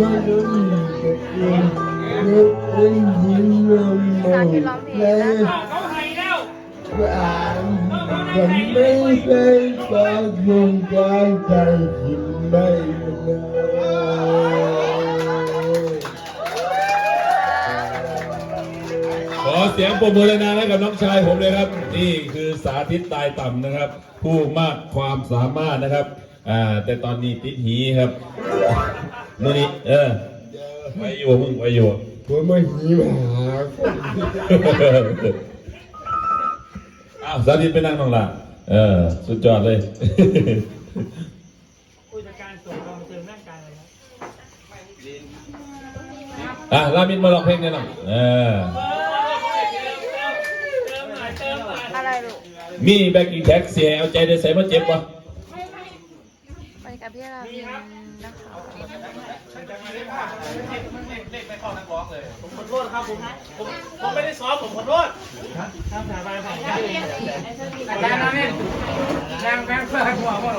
ว่าต้องมีกับเองแล้วเป็นยิ้มลงมองและเขาให้แล้วอ่านผมไม่เคยฟังโครงการใจถึงไม่เลยขอเสียงปรบมือเลยนะให้กับน้องชายผมเลยครับ นี่คือสาธิตตายต่ำนะครับ ผู้มากความสามารถนะครับอ่าแต่ตอนนี้ติดหีครับ มื่อนี้เออไปอยู่มึงไปอยู่ผมไม่หิวหาอ้าวสาธิตไปนั่งตรงหลังเออ สุดยอดเลยผู้จัดการส่งกองเติมร่างกายเลยครับอะลามินมาลองเพลงหน่อยหน่อยเออเติมหน่อยเติมหน่อยอะไรลูกมีแบ็กกิ้งแท็กเสียเอาใจได้ใส่มาเจ็บปะไปกับพี่ราวิน นะคะผมขอโทษครับผมผมผมไม่ได้ซ้อมผมขอโทษครับสาบานผมอาจารย์นะนี่แรงแรงเพื่อให้หัวว่าเ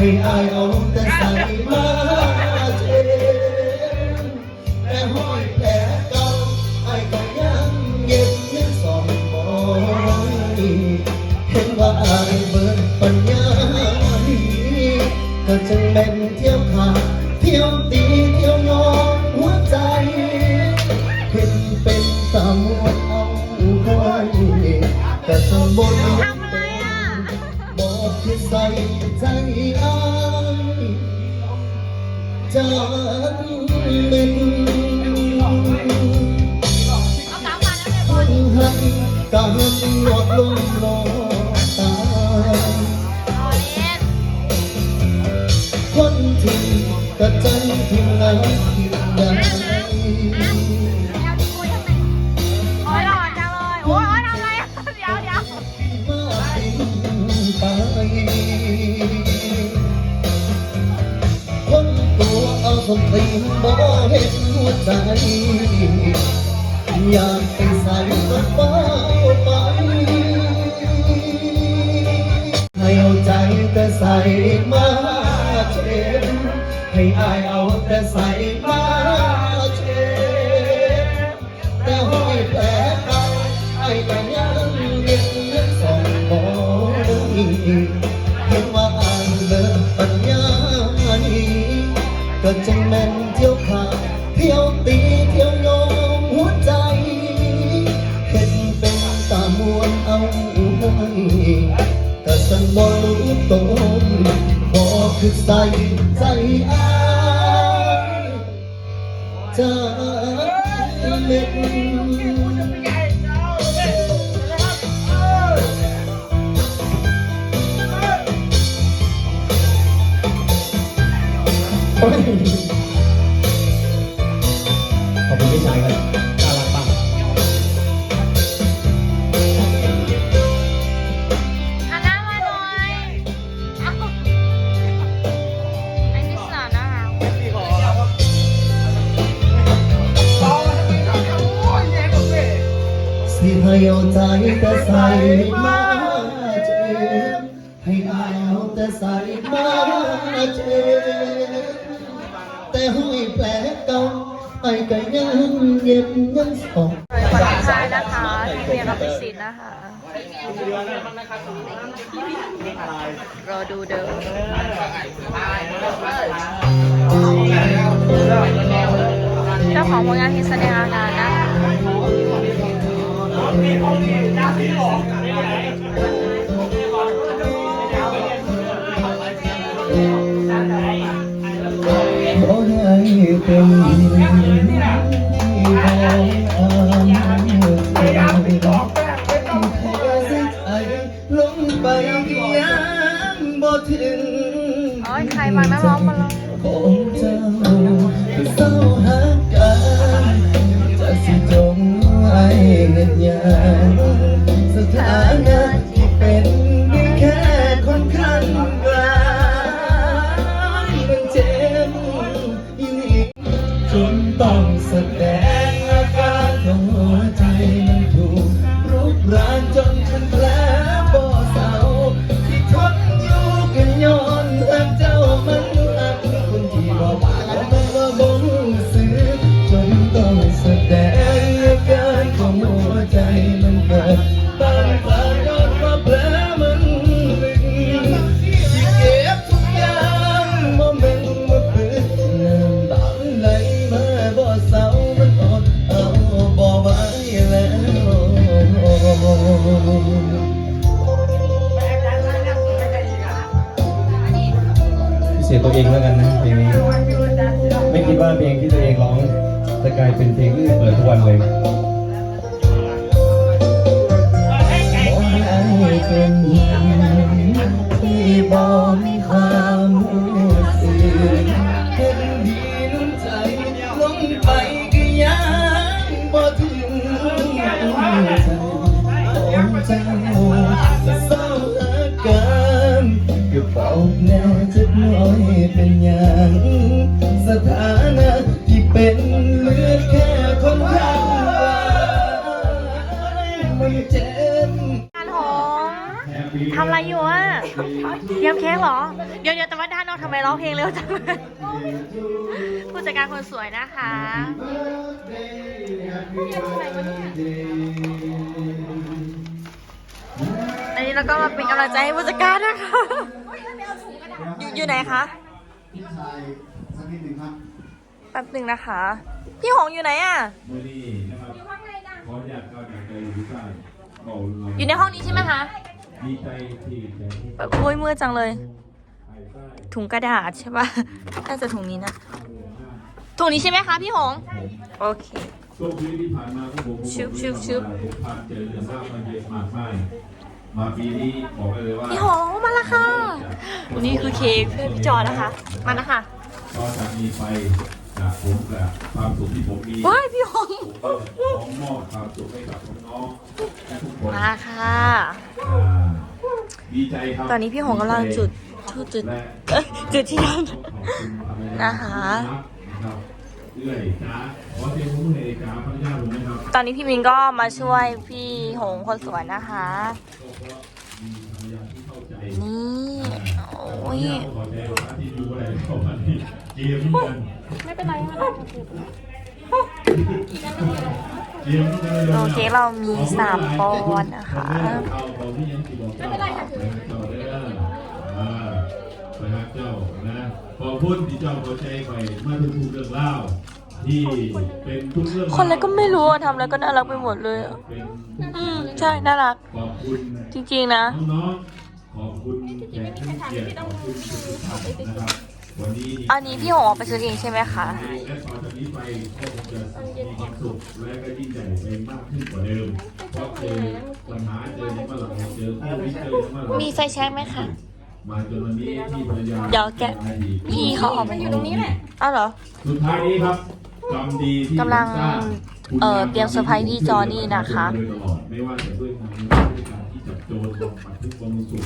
ให้อายเอาแต่ใส่มาเจ็บแต่ห้อยแผลเก่าอายก็ยังเย็บยังสองบอยเห็นว่าอายเบิดปัญญาดีก็จึงเป็นเที่ยวขาดเที่ยวตีเที่ยวโยนหัวใจเห็นเป็นตามวเอาไว้แต่สมบูรณ์ทำไรอะบอกที่ใส่ ใจอ้ายจะเป็น บ่เห็นหัวใจอยากไปใส่กระเป๋าไปให้เอาใจแต่ใส่มาเช็ดให้อายเอาแต่ใส่ ยวตีเที่ยวโยงหัวใจเห็นเป็นตามวนเอาไว้ก็สันบ่รู้ตนบ่คือใส่ใจอายจะเม็ด ให้เอาใจแต่ใส่มาเจให้อายเอาแต่ใส่มาเจแต่ห้อยแผลเก่าไอ้ก็ยังเย็บยังสองโดยคนสุดท้ายนะคะที่เรียนอภิสิทธิ์นะคะรอดูเดิมเจ้าของผลงานที่แสดงอาการนะคะ ขอให้เป็นที่บอกทางใจลงไปยังบ่ถึงอ๋อใครมานักร้องมาลองของเงินยังสถานะที่เป็นได้แค่คนข้างกลางมันเจ็บอีหลีจนต้องแสดง ใจมันเกิดบางครั้งยอดว่าแผลมันลึกที่เก็บทุกอย่างบ่แม่นมาเปิดน้ำตาไหลมาบ่เศร้ามันอดเอาบ่ไหวแล้วพิเศษตัวเองแล้วกันนะเพลงนี้ไม่คิดว่าเพลงที่ตัวเองร้องจะกลายเป็นเพลงที่เปิดทุกวันเลย เป็นหินที่บ่มีควา เตรียมเค้กเหรอ เดี๋ยวเดี๋ยวแต่ว่าด้านนอกทำไมร้องเพลงเร็วจังเลยผู้จัดการคนสวยนะคะอันนี้เราก็มาเป็นกำลังใจให้ผู้จัดการนะคะอยู่อยู่ไหนคะแป๊บหนึ่งนะคะ พี่หงอยู่ไหนอะเมื่อนี้นะครับขออนุญาตเข้าจากใจอยู่ใต้เราเราอยู่ในห้องนี้ใช่ไหมคะดีใจที่ แต่ที่แบบโอ้ยมืดจังเลยภายใต้ถุงกระดาษใช่ปะน่าจะถุงนี้นะ ถุงนี้ใช่ไหมคะพี่หง โอเคช่วงชีวิตที่ผ่านมาพวกผมชึบชึบชึบผมผ่านเจอเรื่องราวมาเยอะมากมายมาปีนี้บอกได้เลยว่าพี่หงมาและค่ะวันนี้คือเค้กเพื่อนพี่จอนะคะ มานะคะก็จากนี้ไปจากผมกับความสุขที่ผมมีว้ายพี่หงผมก็ขอมอบความสุขให้กับน้องๆและทุกคนมาค่ะอ่า ดีใจครับตอนนี้พี่หงกำลังจุดจุดจุดและเอ้ยจุดที่ด้านขอบคุณภรรยานะคะนะครับเอื้อยจ้าขอเสียงปรบมือให้จ้าภรรยาผมนะครับตอนนี้พี่มินก็มาช่วยพี่หงคนสวยนะคะมีภรรยาที่เข้าใจนี่โอ้ยขอใจว่าที่ดูอะไรเข้ามาที่เกมเหมือนกันไม่เป็นไร โอเคเรามีสามปอนนะคะเอาของที่ยังติดบอกเจ้าไปหาเจ้าเด้ออ่าไปหาเจ้านะขอบคุณที่เจ้าเข้าใจไปมาทุกๆเรื่องเล่าที่เป็นทุกเรื่องคนอะไรก็ไม่รู้ทำอะไรก็น่ารักไปหมดเลยอืมใช่น่ารักขอบคุณจริงๆนะน้องๆขอบคุณแขกผู้เกียรติขอบคุณทุกท่านนะครับ อันนี้พี่หงออกไปซื้อเองใช่ไหมคะและต่อจากนี้ไปก็คงจะมีความสุขและก็ยิ่งใหญ่ไปมากขึ้นกว่าเดิมเพราะเจอปัญหาเจอในเมื่อไหร่เจอโควิดเจอในเมื่อไหร่มีไฟแช็กไหมคะมาจนวันนี้พี่ภรรยาเดี๋ยวแกะพี่เขาออกมาอยู่ตรงนี้แหละอ้าวเหรอสุดท้ายนี้ครับกรรมดีที่กำลังสร้าเอ่อเตรียมเซอร์ไพรส์พี่จอนี่นะคะโดยตลอดไม่ว่าจะด้วยงานหรือด้วยการที่จับโจรบำบัดทุกข์บำรุงสุข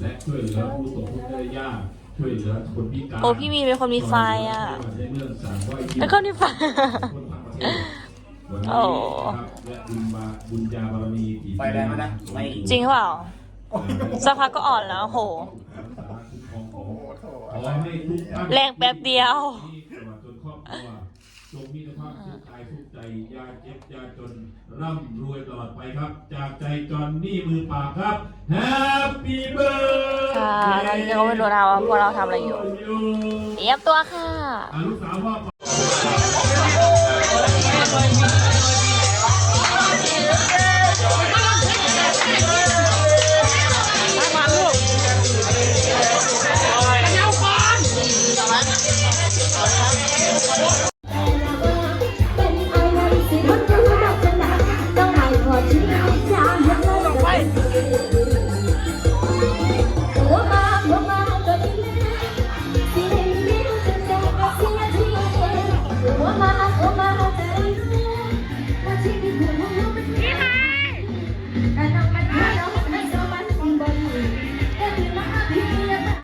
และช่วยเหลือผู้ตกทุกข์ได้ยาก ช่วยเหลือคนพิการโอ้พี่มีเป็นคนมีไฟอะในเรื่องสารไหวเยี่ยมแล้วก็มีไฟคนต่างประเทศวันนี้โอ้นะครับและบุญบาบุญญาบารมีที่ไฟแรงไหมนะไฟจริงหรือเปล่าสักพักก็อ่อนแล้วโหขอให้ทุกท่านแรงแป๊บเดียว ร่ำรวยตลอดไปครับ จากใจจอนนี่มือปรากครับ Happy birthday ค่ะตอนนี้ก็ไม่รู้นะว่าพวกเราทำอะไรอยู่ เตรียมตัวค่ะ อะลูกสาวว่า